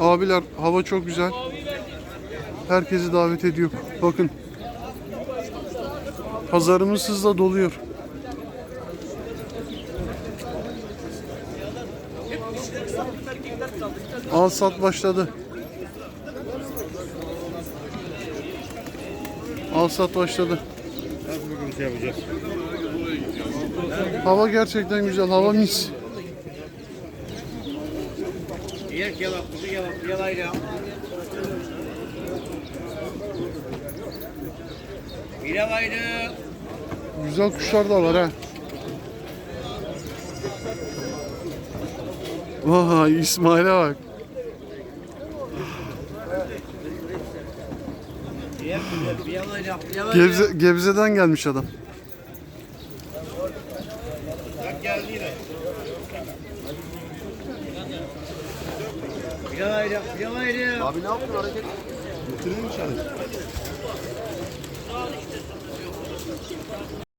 Abiler hava çok güzel. Herkesi davet ediyor. Bakın. Pazarımız hızla doluyor. Al sat başladı. Al sat başladı. Şey? Hava gerçekten güzel. Hava mis. Yer kebap, kuzu kebap, yalayla. Yalayla. Güzel kuşlar da var ha. Vay İsmail'e bak. Gebze, Gebze'den gelmiş adam. Bak geldi yine. Yalayla, yalayla. Abi ne yaptın hareket? Bitirdin mi dışarı?